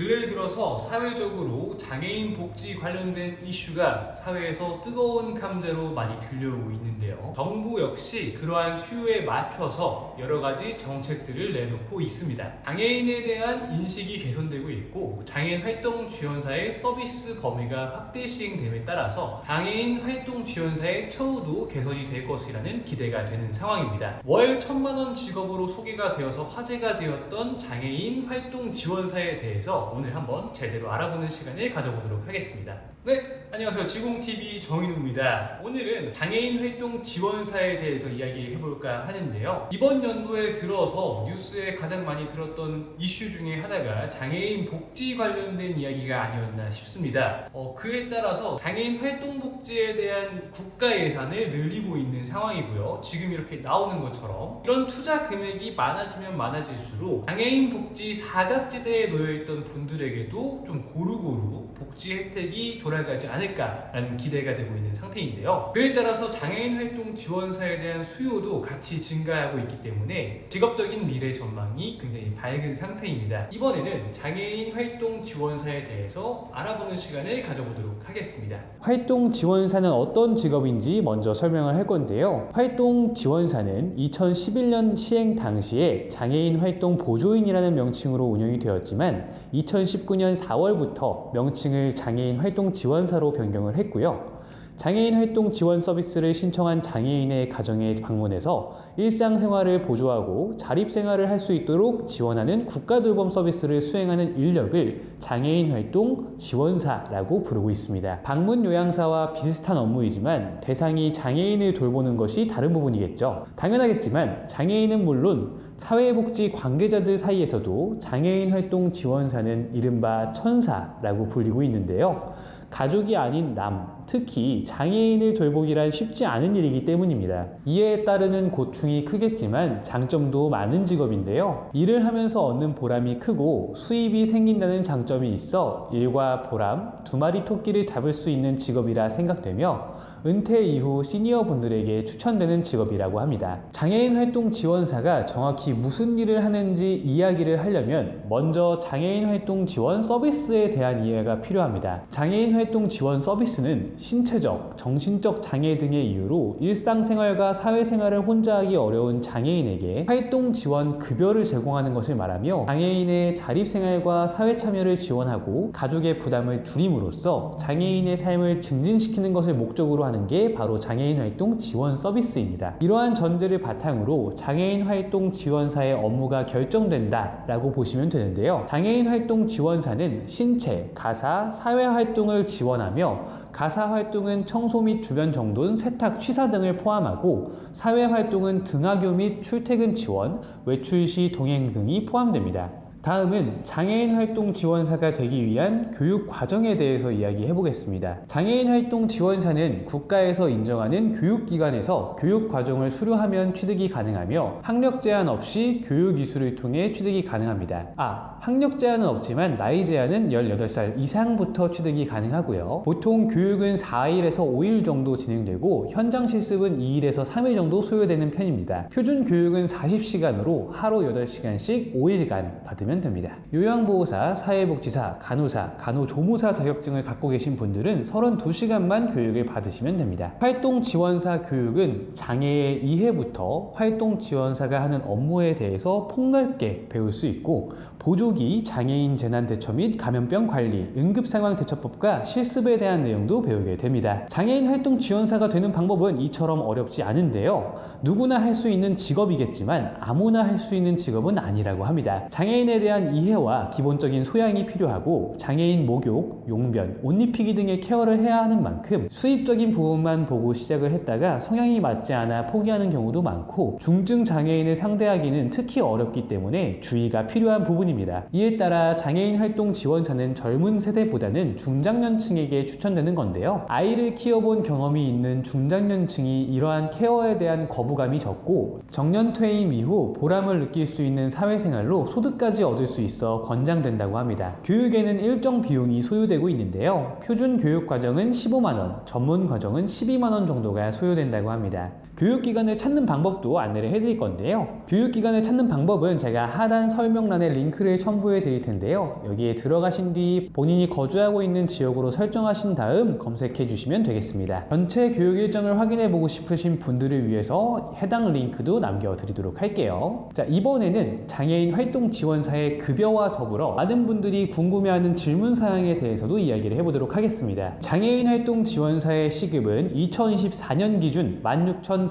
근래에 들어서 사회적으로 장애인 복지 관련된 이슈가 사회에서 뜨거운 감자로 많이 들려오고 있는데요. 정부 역시 그러한 수요에 맞춰서 여러 가지 정책들을 내놓고 있습니다. 장애인에 대한 인식이 개선되고 있고 장애인 활동 지원사의 서비스 범위가 확대 시행됨에 따라서 장애인 활동 지원사의 처우도 개선이 될 것이라는 기대가 되는 상황입니다. 월 천만 원 직업으로 소개가 되어서 화제가 되었던 장애인 활동 지원사에 대해서 오늘 한번 제대로 알아보는 시간을 가져보도록 하겠습니다. 네, 안녕하세요. 지공TV 정인우입니다. 오늘은 장애인 활동 지원사에 대해서 이야기해볼까 하는데요. 이번 연도에 들어서 뉴스에 가장 많이 들었던 이슈 중에 하나가 장애인 복지 관련된 이야기가 아니었나 싶습니다. 어, 그에 따라서 장애인 활동 복지에 대한 국가 예산을 늘리고 있는 상황이고요. 지금 이렇게 나오는 것처럼 이런 투자 금액이 많아지면 많아질수록 장애인 복지 사각지대에 놓여있던 분들에게도 좀 고루고루 복지 혜택이 돌아가지 않을까라는 기대가 되고 있는 상태인데요. 그에 따라서 장애인 활동 지원사에 대한 수요도 같이 증가하고 있기 때문에 직업적인 미래 전망이 굉장히 밝은 상태입니다. 이번에는 장애인 활동 지원사에 대해서 알아보는 시간을 가져보도록 하겠습니다. 활동 지원사는 어떤 직업인지 먼저 설명을 할 건데요. 활동 지원사는 2011년 시행 당시에 장애인 활동 보조인이라는 명칭으로 운영이 되었지만 2019년 4월부터 명칭을 장애인 활동 지원사로 변경을 했고요. 장애인 활동 지원 서비스를 신청한 장애인의 가정에 방문해서 일상생활을 보조하고 자립생활을 할 수 있도록 지원하는 국가돌봄 서비스를 수행하는 인력을 장애인 활동 지원사라고 부르고 있습니다. 방문 요양사와 비슷한 업무이지만 대상이 장애인을 돌보는 것이 다른 부분이겠죠. 당연하겠지만 장애인은 물론 사회복지 관계자들 사이에서도 장애인 활동 지원사는 이른바 천사라고 불리고 있는데요. 가족이 아닌 남, 특히 장애인을 돌보기란 쉽지 않은 일이기 때문입니다. 이에 따르는 고충이 크겠지만 장점도 많은 직업인데요. 일을 하면서 얻는 보람이 크고 수입이 생긴다는 장점이 있어 일과 보람, 두 마리 토끼를 잡을 수 있는 직업이라 생각되며 은퇴 이후 시니어 분들에게 추천되는 직업이라고 합니다. 장애인 활동 지원사가 정확히 무슨 일을 하는지 이야기를 하려면 먼저 장애인 활동 지원 서비스에 대한 이해가 필요합니다. 장애인 활동 지원 서비스는 신체적, 정신적 장애 등의 이유로 일상생활과 사회생활을 혼자 하기 어려운 장애인에게 활동 지원 급여를 제공하는 것을 말하며 장애인의 자립생활과 사회 참여를 지원하고 가족의 부담을 줄임으로써 장애인의 삶을 증진시키는 것을 목적으로 하는 게 바로 장애인 활동 지원 서비스입니다. 이러한 전제를 바탕으로 장애인 활동 지원사의 업무가 결정된다라고 보시면 되는데요. 장애인 활동 지원사는 신체, 가사, 사회 활동을 지원하며 가사 활동은 청소 및 주변 정돈, 세탁, 취사 등을 포함하고 사회 활동은 등하교 및 출퇴근 지원, 외출 시 동행 등이 포함됩니다. 다음은 장애인 활동 지원사가 되기 위한 교육 과정에 대해서 이야기해 보겠습니다. 장애인 활동 지원사는 국가에서 인정하는 교육기관에서 교육 과정을 수료하면 취득이 가능하며 학력 제한 없이 교육 이수를 통해 취득이 가능합니다. 아, 학력 제한은 없지만 나이 제한은 18살 이상부터 취득이 가능하고요. 보통 교육은 4일에서 5일 정도 진행되고 현장 실습은 2일에서 3일 정도 소요되는 편입니다. 표준 교육은 40시간으로 하루 8시간씩 5일간 받으면 됩니다. 요양보호사, 사회복지사, 간호사, 간호조무사 자격증을 갖고 계신 분들은 32시간만 교육을 받으시면 됩니다. 활동 지원사 교육은 장애의 이해부터 활동 지원사가 하는 업무에 대해서 폭넓게 배울 수 있고 보조기, 장애인 재난 대처 및 감염병 관리, 응급 상황 대처법과 실습에 대한 내용도 배우게 됩니다. 장애인 활동 지원사가 되는 방법은 이처럼 어렵지 않은데요. 누구나 할 수 있는 직업이겠지만 아무나 할 수 있는 직업은 아니라고 합니다. 장애인에 대한 이해와 기본적인 소양이 필요하고 장애인 목욕, 용변, 옷 입히기 등의 케어를 해야 하는 만큼 수입적인 부분만 보고 시작을 했다가 성향이 맞지 않아 포기하는 경우도 많고 중증 장애인을 상대하기는 특히 어렵기 때문에 주의가 필요한 부분 입니다. 이에 따라 장애인 활동 지원사는 젊은 세대보다는 중장년층에게 추천되는 건데요. 아이를 키워본 경험이 있는 중장년층이 이러한 케어에 대한 거부감이 적고 정년 퇴임 이후 보람을 느낄 수 있는 사회생활로 소득까지 얻을 수 있어 권장된다고 합니다. 교육에는 일정 비용이 소요되고 있는데요. 표준 교육 과정은 15만원, 전문 과정은 12만원 정도가 소요된다고 합니다. 교육기관을 찾는 방법도 안내를 해드릴 건데요. 교육기관을 찾는 방법은 제가 하단 설명란에 링크를 첨부해 드릴 텐데요. 여기에 들어가신 뒤 본인이 거주하고 있는 지역으로 설정하신 다음 검색해 주시면 되겠습니다. 전체 교육 일정을 확인해 보고 싶으신 분들을 위해서 해당 링크도 남겨드리도록 할게요. 자, 이번에는 장애인 활동 지원사의 급여와 더불어 많은 분들이 궁금해하는 질문 사항에 대해서도 이야기를 해보도록 하겠습니다. 장애인 활동 지원사의 시급은 2024년 기준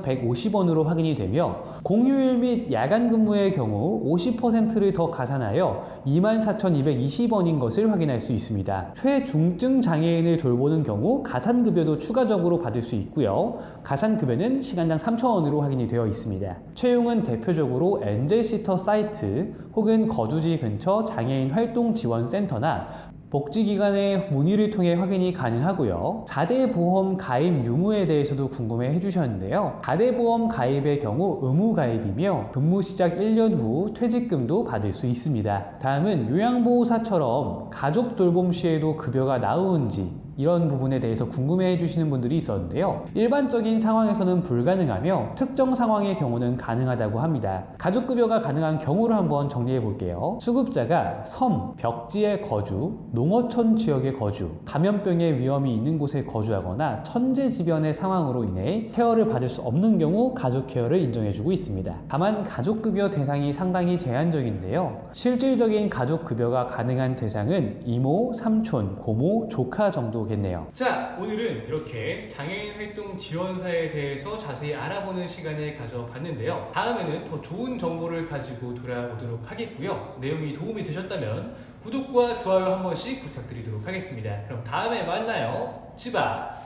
16,150원으로 확인이 되며 공휴일 및 야간 근무의 경우 50%를 더 가산하여 24,220원인 것을 확인할 수 있습니다. 최중증 장애인을 돌보는 경우 가산급여도 추가적으로 받을 수 있고요. 가산급여는 시간당 3,000원으로 확인이 되어 있습니다. 채용은 대표적으로 엔젤시터 사이트 혹은 거주지 근처 장애인 활동 지원 센터나 복지기관의 문의를 통해 확인이 가능하고요. 4대 보험 가입 유무에 대해서도 궁금해 해주셨는데요. 4대 보험 가입의 경우 의무 가입이며 근무 시작 1년 후 퇴직금도 받을 수 있습니다. 다음은 요양보호사처럼 가족 돌봄 시에도 급여가 나오는지 이런 부분에 대해서 궁금해 해주시는 분들이 있었는데요. 일반적인 상황에서는 불가능하며 특정 상황의 경우는 가능하다고 합니다. 가족급여가 가능한 경우를 한번 정리해 볼게요. 수급자가 섬, 벽지에 거주, 농어촌 지역에 거주, 감염병의 위험이 있는 곳에 거주하거나 천재지변의 상황으로 인해 케어를 받을 수 없는 경우 가족 케어를 인정해주고 있습니다. 다만 가족급여 대상이 상당히 제한적인데요. 실질적인 가족급여가 가능한 대상은 이모, 삼촌, 고모, 조카 정도 겠네요. 자, 오늘은 이렇게 장애인 활동 지원사에 대해서 자세히 알아보는 시간을 가져봤는데요. 다음에는 더 좋은 정보를 가지고 돌아오도록 하겠고요. 내용이 도움이 되셨다면 구독과 좋아요 한 번씩 부탁드리도록 하겠습니다. 그럼 다음에 만나요. 치바!